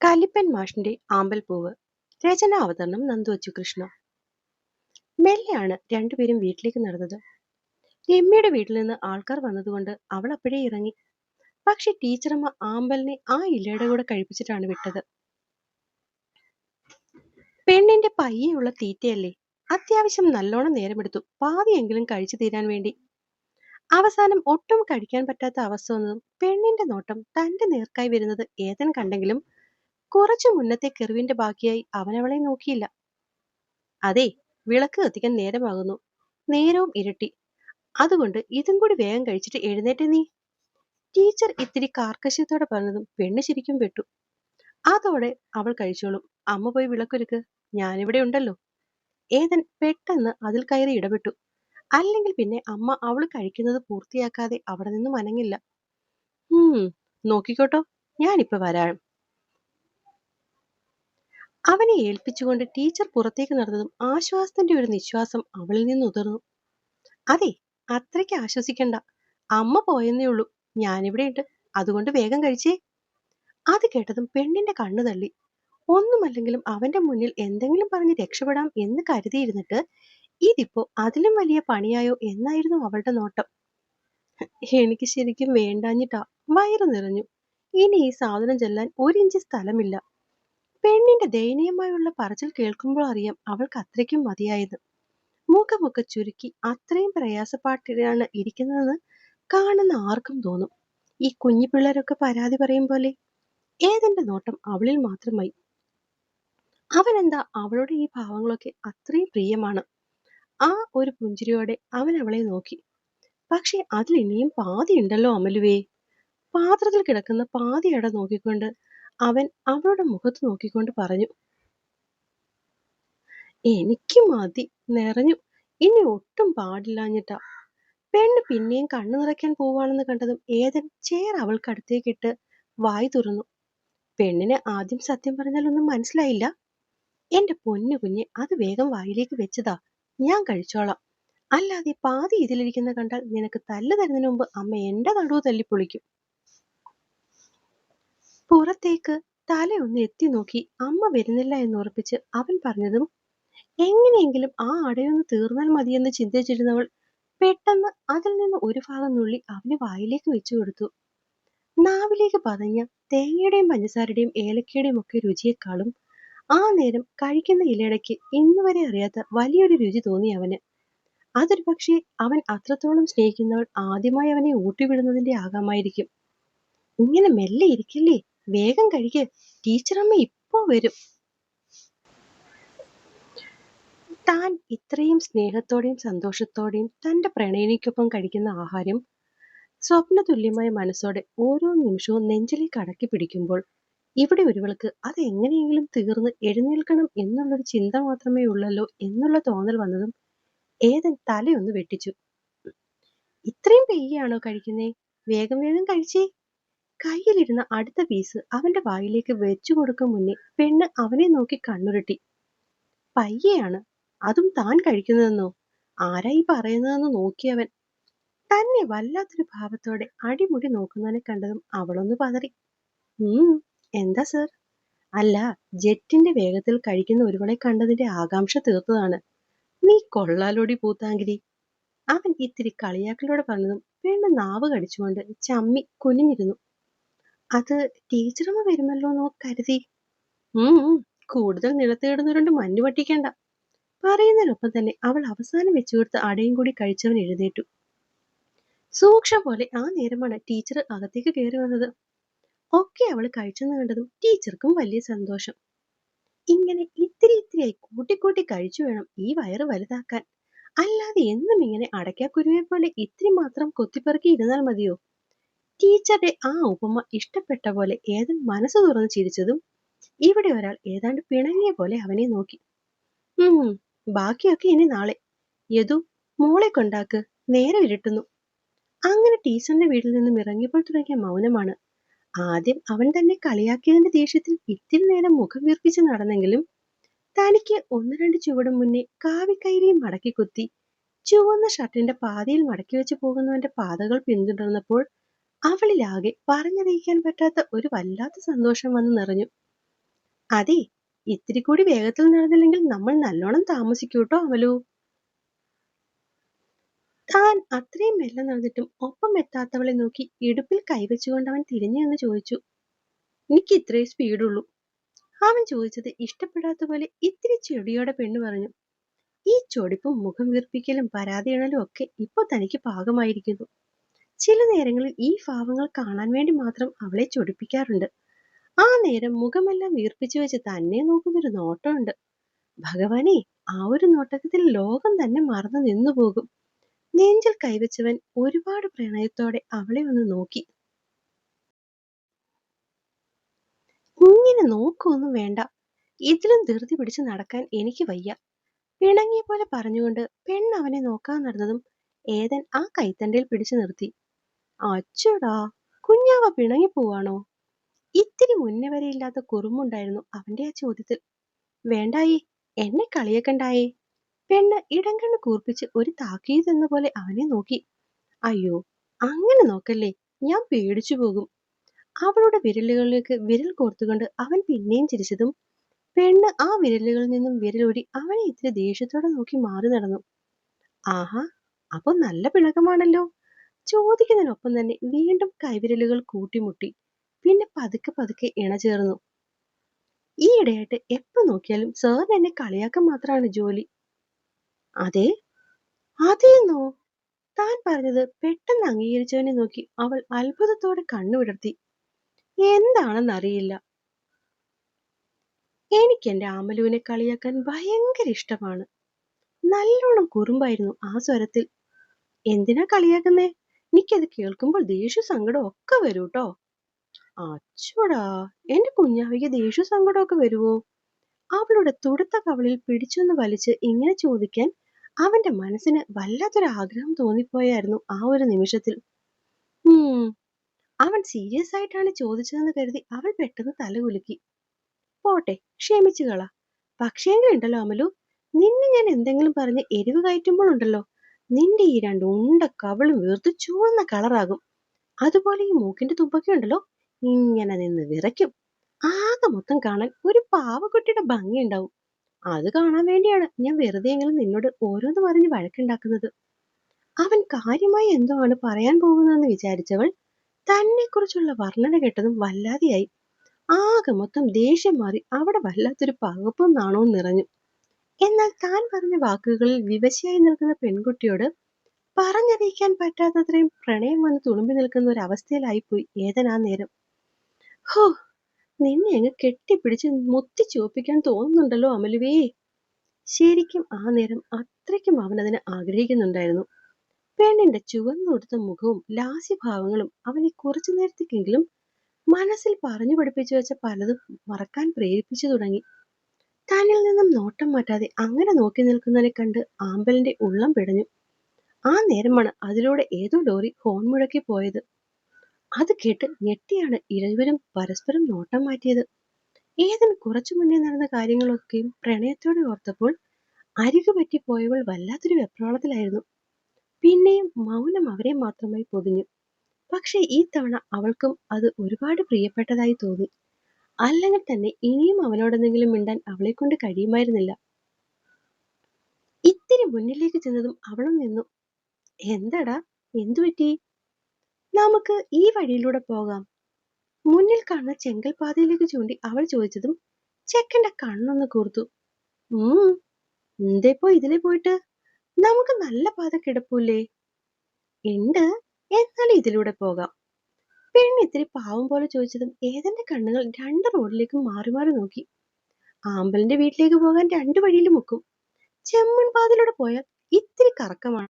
കലിപ്പൻ മാഷിന്റെ ആമ്പൽപ്പൂവ്. രചന അവതരണം നന്ദു കൃഷ്ണ. മെല്ലെയാണ് രണ്ടുപേരും വീട്ടിലേക്ക് നടന്നത്. രമ്യയുടെ വീട്ടിൽ നിന്ന് ആൾക്കാർ വന്നതുകൊണ്ട് അവൾ അപ്പോഴേ ഇറങ്ങി. പക്ഷെ ടീച്ചറമ്മ ആമ്പലിനെ ആ ഇലയുടെ കൂടെ കഴിപ്പിച്ചിട്ടാണ് വിട്ടത്. പെണ്ണിന്റെ പയ്യുള്ള തീറ്റയല്ലേ? അത്യാവശ്യം നല്ലോണം നേരമെടുത്തു. പാതിയെങ്കിലും കഴിച്ചു തീരാൻ വേണ്ടി. അവസാനം ഒട്ടും കഴിക്കാൻ പറ്റാത്ത അവസ്ഥ വന്നതും പെണ്ണിന്റെ നോട്ടം തന്റെ നേർക്കായി വരുന്നത് ഏതൻ കണ്ടെങ്കിലും കുറച്ചു മുന്നത്തെ കെറിവിന്റെ ബാക്കിയായി അവനവളെ നോക്കിയില്ല. അതെ വിളക്ക് കത്തിക്കാൻ നേരമാകുന്നു. നേരവും ഇരട്ടി. അതുകൊണ്ട് ഇതും കൂടി വേഗം കഴിച്ചിട്ട് എഴുന്നേറ്റ് നീ. ടീച്ചർ ഇത്തിരി കാർക്കശ്യത്തോടെ പറഞ്ഞതും പെണ്ണ് ശരിക്കും പെട്ടു. അതോടെ അവൾ കഴിച്ചോളും. അമ്മ പോയി വിളക്കൊരുക്ക്. ഞാനിവിടെ ഉണ്ടല്ലോ. ഏതൻ പെട്ടെന്ന് അതിൽ കയറി ഇടപെട്ടു. അല്ലെങ്കിൽ പിന്നെ അമ്മ അവൾ കഴിക്കുന്നത് പൂർത്തിയാക്കാതെ അവിടെ നിന്നും അനങ്ങില്ല ഉം നോക്കിക്കോട്ടോ. ഞാനിപ്പോ വരാം. അവനെ ഏൽപ്പിച്ചുകൊണ്ട് ടീച്ചർ പുറത്തേക്ക് നടന്നതും ആശ്വാസത്തിന്റെ ഒരു നിശ്വാസം അവളിൽ നിന്ന് ഉതിർന്നു. അതെ അത്രയ്ക്ക് ആശ്വസിക്കണ്ട. അമ്മ പോയെന്നേ ഉള്ളൂ. ഞാനിവിടെ ഉണ്ട്. അതുകൊണ്ട് വേഗം കഴിച്ചേ. അത് കേട്ടതും പെണ്ണിന്റെ കണ്ണു തള്ളി. ഒന്നുമല്ലെങ്കിലും അവന്റെ മുന്നിൽ എന്തെങ്കിലും പറഞ്ഞ് രക്ഷപ്പെടാം എന്ന് കരുതിയിരുന്നിട്ട് ഇതിപ്പോ അതിലും വലിയ പണിയായോ എന്നായിരുന്നു അവളുടെ നോട്ടം. എനിക്ക് ശരിക്കും വേണ്ടാഞ്ഞിട്ടാ വയറ് നിറഞ്ഞു. ഇനി ഈ സാധനം ചെല്ലാൻ ഒരിഞ്ച് സ്ഥലമില്ല. പെണ്ണിന്റെ ദയനീയമായുള്ള പറച്ചിൽ കേൾക്കുമ്പോൾ അറിയാം അവൾക്ക് അത്രയ്ക്കും മതിയായത്. മുഖമൊക്കെ ചുരുക്കി അത്രയും പ്രയാസപ്പാട്ടിലാണ് ഇരിക്കുന്നതെന്ന് കാണുന്ന ആർക്കും തോന്നും. ഈ കുഞ്ഞു പിള്ളേരൊക്കെ പരാതി പറയും പോലെ. ഏതെന്റെ നോട്ടം അവളിൽ മാത്രമായി. അവനെന്താ അവളുടെ ഈ ഭാവങ്ങളൊക്കെ അത്രയും പ്രിയമാണ്. ആ ഒരു പുഞ്ചിരിയോടെ അവൻ അവളെ നോക്കി. പക്ഷെ അതിൽ ഇനിയും പാതി ഉണ്ടല്ലോ അമലുവേ. പാത്രത്തിൽ കിടക്കുന്ന പാതി അട നോക്കിക്കൊണ്ട് അവൻ അവളുടെ മുഖത്ത് നോക്കിക്കൊണ്ട് പറഞ്ഞു എനിക്ക് മതി നിറഞ്ഞു. ഇനി ഒട്ടും പാടില്ലാഞ്ഞിട്ടാ. പെണ്ണ് പിന്നെയും കണ്ണു നിറയ്ക്കാൻ പോവാണെന്ന് കണ്ടതും ഏതൻ ചേർ അവൾക്കടുത്തേക്കിട്ട് വായി തുറന്നു. പെണ്ണിന് ആദ്യം സത്യം പറഞ്ഞാലൊന്നും മനസ്സിലായില്ല. എന്റെ പൊന്നു കുഞ്ഞ് അത് വേഗം വായിലേക്ക് വെച്ചതാ. ഞാൻ കഴിച്ചോളാം. അല്ലാതെ പാതി ഇതിലിരിക്കുന്ന കണ്ടാൽ നിനക്ക് തല്ല് തരുന്നതിന് മുമ്പ് അമ്മ എന്റെ നടുവ് തല്ലിപ്പൊളിക്കും. പുറത്തേക്ക് തലയൊന്ന് എത്തി നോക്കി അമ്മ വരുന്നില്ല എന്ന് ഉറപ്പിച്ച് അവൻ പറഞ്ഞതും എങ്ങനെയെങ്കിലും ആ അടയൊന്ന് തീർന്നാൽ മതിയെന്ന് ചിന്തിച്ചിരുന്നവൾ പെട്ടെന്ന് അതിൽ നിന്ന് ഒരു ഭാഗം നുള്ളി അവന് വായിലേക്ക് വെച്ചു കൊടുത്തു. നാവിലേക്ക് പതഞ്ഞ തേങ്ങയുടെയും പഞ്ചസാരയുടെയും ഏലക്കയുടെയും ഒക്കെ രുചിയെക്കാളും ആ നേരം കഴിക്കുന്ന ഇലയിടയ്ക്ക് ഇന്നുവരെ അറിയാത്ത വലിയൊരു രുചി തോന്നി അവന്. അതൊരു പക്ഷേ അവൻ അത്രത്തോളം സ്നേഹിക്കുന്നവൾ ആദ്യമായി അവനെ ഊട്ടിവിടുന്നതിന്റെ ആകാമായിരിക്കും. ഇങ്ങനെ മെല്ലെ ഇരിക്കില്ലേ? വേഗം കഴിക്ക്. ടീച്ചറമ്മ ഇപ്പോ വരും. താൻ ഇത്രയും സ്നേഹത്തോടെയും സന്തോഷത്തോടെയും തന്റെ പ്രണയിനിക്കൊപ്പം കഴിക്കുന്ന ആഹാരം സ്വപ്ന തുല്യമായ മനസ്സോടെ ഓരോ നിമിഷവും നെഞ്ചിലേക്ക് അടക്കി പിടിക്കുമ്പോൾ ഇവിടെ ഒരുവൾക്ക് അത് എങ്ങനെയെങ്കിലും തീർന്ന് എഴുന്നേൽക്കണം എന്നുള്ളൊരു ചിന്ത മാത്രമേ ഉള്ളല്ലോ എന്നുള്ള തോന്നൽ വന്നതും ഏതൻ തലയൊന്ന് വെട്ടിച്ചു. ഇത്രയും പെയ്യാണോ കഴിക്കുന്നേ? വേഗം വേഗം കഴിച്ചേ. കയ്യിലിരുന്ന അടുത്ത പീസ് അവന്റെ വായിലേക്ക് വെച്ചു കൊടുക്കും മുന്നേ പെണ്ണ് അവനെ നോക്കി കണ്ണുരുട്ടി. പയ്യെയാണ് അതും താൻ കഴിക്കുന്നതെന്നോ? ആരായി പറയുന്നതെന്ന് നോക്കിയവൻ തന്നെ വല്ലാത്തൊരു ഭാവത്തോടെ അടിമുടി നോക്കുന്നവനെ കണ്ടതും അവളൊന്ന് പതറി. ഉം എന്താ സർ അല്ല ജെറ്റിന്റെ വേഗത്തിൽ കഴിക്കുന്ന ഒരുവളെ കണ്ടതിന്റെ ആകാംക്ഷ തീർത്തതാണ്. നീ കൊള്ളാലോടി പൂത്താങ്കിരി അവൻ ഇത്തിരി കളിയാക്കലോടെ പറഞ്ഞതും പെണ്ണ് നാവ് കടിച്ചുകൊണ്ട് ചമ്മി കുനിഞ്ഞിരുന്നു. അത് ടീച്ചറമ്മ വരുമല്ലോ എന്നോ കരുതി. ഉം കൂടുതൽ നിലത്തേടുന്നവരുണ്ട് മഞ്ഞു പറ്റിക്കണ്ട. പറയുന്നതിനൊപ്പം തന്നെ അവൾ അവസാനം വെച്ചു കൊടുത്ത അടയും കൂടി കഴിച്ചവൻ എഴുന്നേറ്റു. സൂക്ഷം പോലെ ആ നേരമാണ് ടീച്ചർ അകത്തേക്ക് കയറി വന്നത്. ഒക്കെ അവൾ കഴിച്ചെന്ന് കണ്ടതും ടീച്ചർക്കും വലിയ സന്തോഷം. ഇങ്ങനെ ഇത്തിരി ഇത്തിരിയായി കൂട്ടിക്കൂട്ടി കഴിച്ചു വേണം ഈ വയറ് വലുതാക്കാൻ. അല്ലാതെ എന്നും ഇങ്ങനെ അടയ്ക്കാക്കുരുവെ പോലെ ഇത്തിരി മാത്രം കൊത്തിപ്പെറുക്കി ഇരുന്നാൽ മതിയോ? ടീച്ചറുടെ ആ ഉപമ ഇഷ്ടപ്പെട്ട പോലെ ഏതൻ മനസ്സ് തുറന്ന് ചിരിച്ചതും ഇവിടെ ഒരാൾ ഏതാണ്ട് പിണങ്ങിയ പോലെ അവനെ നോക്കി. ഉം ബാക്കിയൊക്കെ ഇനി നാളെ. യദു മോളെ കൊണ്ടാക്ക് നേരെ ഇരുട്ടുന്നു അങ്ങനെ ടീച്ചറിന്റെ വീട്ടിൽ നിന്നും ഇറങ്ങിയപ്പോൾ തുടങ്ങിയ മൗനമാണ്. ആദ്യം അവൻ തന്നെ കളിയാക്കിയതിന്റെ ദേഷ്യത്തിൽ ഇത്തിരി നേരം മുഖം വീർപ്പിച്ച് നടന്നെങ്കിലും തനിക്ക് ഒന്ന് രണ്ട് ചുവടും മുന്നേ കാവിക്കൈരിയും മടക്കി കുത്തി ചുവന്ന ഷർട്ടിന്റെ പാതിയിൽ മടക്കി വെച്ച് പോകുന്നവന്റെ പാതകൾ പിന്തുടർന്നപ്പോൾ അവളിലാകെ പറഞ്ഞറിയിക്കാൻ പറ്റാത്ത ഒരു വല്ലാത്ത സന്തോഷം വന്ന് നിറഞ്ഞു. അതെ ഇത്തിരി കൂടി വേഗത്തിൽ നടന്നില്ലെങ്കിൽ നമ്മൾ നല്ലോണം താമസിക്കൂട്ടോ അവലു. താൻ അത്രയും മെല്ലെ നടന്നിട്ടും ഒപ്പം എത്താത്തവളെ നോക്കി ഇടുപ്പിൽ കൈവച്ചുകൊണ്ട് അവൻ തിരിഞ്ഞു എന്ന് ചോദിച്ചു. എനിക്ക് ഇത്രേ സ്പീഡുള്ളൂ. അവൻ ചോദിച്ചത് ഇഷ്ടപ്പെടാത്ത പോലെ ഇത്തിരി ചെടിയോടെ പെണ്ണ് പറഞ്ഞു. ഈ ചൊടിപ്പും മുഖം വീർപ്പിക്കലും പരാതിയണലും ഒക്കെ ഇപ്പൊ തനിക്ക് പാകമായിരിക്കുന്നു. ചില നേരങ്ങളിൽ ഈ ഭാവങ്ങൾ കാണാൻ വേണ്ടി മാത്രം അവളെ ചൊടിപ്പിക്കാറുണ്ട്. ആ നേരം മുഖമെല്ലാം വീർപ്പിച്ചു വെച്ച് തന്നെ നോക്കുന്നൊരു നോട്ടമുണ്ട്. ഭഗവാനെ ആ ഒരു നോട്ടത്തിൽ ലോകം തന്നെ മറന്നു നിന്നു പോകും. നെഞ്ചിൽ കൈവച്ചവൻ ഒരുപാട് പ്രണയത്തോടെ അവളെ ഒന്ന് നോക്കി. ഇങ്ങനെ നോക്കൊന്നും വേണ്ട. ഇതിലും ധൃതി പിടിച്ച് നടക്കാൻ എനിക്ക് വയ്യ. പിണങ്ങിയ പോലെ പറഞ്ഞുകൊണ്ട് പെണ്ണ് അവനെ നോക്കാൻ നടന്നതും ഏതൻ ആ കൈത്തണ്ടയിൽ പിടിച്ചു നിർത്തി. അച്ചടാ കുഞ്ഞാവ പിണങ്ങി പോവാണോ? ഇത്തിരി മുന്നേ വരെ ഇല്ലാത്ത കുറുമുണ്ടായിരുന്നു അവന്റെ ആ ചോദ്യത്തിൽ. വേണ്ടായി എന്നെ കളിയക്കണ്ടായി. പെണ്ണ് ഇടങ്കണ്ണ് കൂർപ്പിച്ച് ഒരു താക്കീതെന്ന പോലെ അവനെ നോക്കി. അയ്യോ അങ്ങനെ നോക്കല്ലേ ഞാൻ പേടിച്ചു പോകും. അവളുടെ വിരലുകളിലേക്ക് വിരൽ കോർത്തുകൊണ്ട് അവൻ പിന്നെയും ചിരിച്ചതും പെണ്ണ് ആ വിരലുകളിൽ നിന്നും വിരലൂരി അവനെ ഇത്തിരി ദേഷ്യത്തോടെ നോക്കി മാറി നടന്നു. ആഹാ അപ്പൊ നല്ല പിണക്കമാണല്ലോ. ചോദിക്കുന്നതിനൊപ്പം തന്നെ വീണ്ടും കൈവിരലുകൾ കൂട്ടിമുട്ടി. പിന്നെ പതുക്കെ പതുക്കെ ഇണചേർന്നു ഈ ഇടയായിട്ട് എപ്പോ നോക്കിയാലും സാറിന് എന്നെ കളിയാക്കാൻ മാത്രമാണ് ജോലി. അതെ? അതേന്നോ? താൻ പറഞ്ഞത് പെട്ടെന്ന് അംഗീകരിച്ചവനെ നോക്കി അവൾ അത്ഭുതത്തോടെ കണ്ണു വിടർത്തി. എന്താണെന്നറിയില്ല. എനിക്ക് എന്റെ ആമലുവിനെ കളിയാക്കാൻ ഭയങ്കര ഇഷ്ടമാണ്. നല്ലോണം കുറുമ്പായിരുന്നു ആ സ്വരത്തിൽ. എന്തിനാ കളിയാക്കുന്നേ? എനിക്കത് കേൾക്കുമ്പോൾ ദേഷ്യ സങ്കടം ഒക്കെ വരൂട്ടോ. അച്ചോടാ എന്റെ കുഞ്ഞാവിക്ക് ദേഷ്യ സങ്കടമൊക്കെ വരുവോ? അവളുടെ തുടുത്ത കവളിൽ പിടിച്ചൊന്ന് വലിച്ച് ഇങ്ങനെ ചോദിക്കാൻ അവന്റെ മനസ്സിന് വല്ലാത്തൊരു ആഗ്രഹം തോന്നിപ്പോയായിരുന്നു ആ ഒരു നിമിഷത്തിൽ. അവൻ സീരിയസ് ആയിട്ടാണ് ചോദിച്ചതെന്ന് കരുതി അവൾ പെട്ടെന്ന് തലകുലുക്കി. പോട്ടെ ക്ഷമിച്ചു കള. പക്ഷേങ്കിലുണ്ടല്ലോ അമലു നിന്നെ ഞാൻ എന്തെങ്കിലും പറഞ്ഞ് എരിവ് കയറ്റുമ്പോഴുണ്ടല്ലോ. നിന്റെ ഈ രണ്ട് ഉണ്ട കവളും വീർത്ത് ചുവന്ന കളറാകും അതുപോലെ ഈ മൂക്കിന്റെ തുമ്പൊക്കെ ഉണ്ടല്ലോ ഇങ്ങനെ നിന്ന് വിറയ്ക്കും. ആകെ മൊത്തം കാണാൻ ഒരു പാവക്കുട്ടിയുടെ ഭംഗി ഉണ്ടാവും. അത് കാണാൻ വേണ്ടിയാണ് ഞാൻ വെറുതെ എങ്കിലും നിന്നോട് ഓരോന്ന് പറഞ്ഞ് വഴക്കുണ്ടാക്കുന്നത്. അവൻ കാര്യമായി എന്തോ ആണ് പറയാൻ പോകുന്നതെന്ന് വിചാരിച്ചവൾ തന്നെക്കുറിച്ചുള്ള വർണന കേട്ടതും വല്ലാതെയായി. ആകെ മൊത്തം ദേഷ്യം മാറി അവിടെ വല്ലാത്തൊരു പകപ്പും നാണവും നിറഞ്ഞു. എന്നാൽ താൻ പറഞ്ഞ വാക്കുകളിൽ വിവശയായി നിൽക്കുന്ന പെൺകുട്ടിയോട് പറഞ്ഞറിയിക്കാൻ പറ്റാത്തത്രയും പ്രണയം വന്ന് തുളുമ്പി നിൽക്കുന്ന ഒരു അവസ്ഥയിലായി അവസ്ഥയിലായിപ്പോയി ഏതനാ നേരം. ഹോ നിന്നെ അങ്ങ് കെട്ടിപ്പിടിച്ച് മുത്തി ചോപ്പിക്കാൻ തോന്നുന്നുണ്ടല്ലോ അമലുവേ. ശരിക്കും ആ നേരം അത്രയ്ക്കും അവൻ അതിനെ ആഗ്രഹിക്കുന്നുണ്ടായിരുന്നു. പെണ്ണിന്റെ ചുവന്നുകൊടുത്ത മുഖവും ലാസ്യഭാവങ്ങളും അവനെ കുറച്ചു നേരത്തേക്കെങ്കിലും മനസ്സിൽ പറഞ്ഞു പഠിപ്പിച്ചു വെച്ച പലതും മറക്കാൻ പ്രേരിപ്പിച്ചു തുടങ്ങി. തന്നിൽ നിന്നും നോട്ടം മാറ്റാതെ അങ്ങനെ നോക്കി നിൽക്കുന്നതിനെ കണ്ട് ആമ്പലിന്റെ ഉള്ളം പിടഞ്ഞു. ആ നേരമാണ് അതിലൂടെ ഏതോ ലോറി ഹോൺ മുഴക്കി പോയത്. അത് കേട്ട് ഞെട്ടിയാണ് ഇരുവരും പരസ്പരം നോട്ടം മാറ്റിയത്. ഏതിന് കുറച്ചു മുന്നേ നടന്ന കാര്യങ്ങളൊക്കെയും പ്രണയത്തോടെ ഓർത്തപ്പോൾ അരികു പറ്റിപ്പോയവൾ വല്ലാത്തൊരു വെപ്രാളത്തിലായിരുന്നു. പിന്നെയും മൗനം അവരെ മാത്രമായി പൊതിഞ്ഞു. പക്ഷേ ഈ തവണ അവൾക്കും അത് ഒരുപാട് പ്രിയപ്പെട്ടതായി തോന്നി. അല്ലെങ്കിൽ തന്നെ ഇനിയും അവനോടെന്തെങ്കിലും മിണ്ടാൻ അവളെ കൊണ്ട് കഴിയുമായിരുന്നില്ല. ഇത്തിരി മുന്നിലേക്ക് ചെന്നതും അവളും നിന്നു. എന്താടാ? എന്തു പറ്റി? നമുക്ക് ഈ വഴിയിലൂടെ പോകാം. മുന്നിൽ കാണുന്ന ചെങ്കൽ പാതയിലേക്ക് ചൂണ്ടി അവൾ ചോദിച്ചതും ചെക്കന്റെ കണ്ണൊന്ന് കൂർത്തു. ഉം എന്തേപ്പോ ഇതിലെ പോയിട്ട്? നമുക്ക് നല്ല പാത കിടപ്പൂല്ലേ? ഉണ്ട് എന്നാൽ ഇതിലൂടെ പോകാം. പെണ്ണ് ഇത്തിരി പാവം പോലെ ചോദിച്ചതും ഏതന്റെ കണ്ണുകൾ രണ്ട് റോഡിലേക്കും മാറി മാറി നോക്കി. ആമ്പലിന്റെ വീട്ടിലേക്ക് പോകാൻ രണ്ട് വഴിയിലും മുക്കും. ചെമ്മൺ പാതിലൂടെ പോയാൽ ഇത്തിരി കറക്കമാണ്.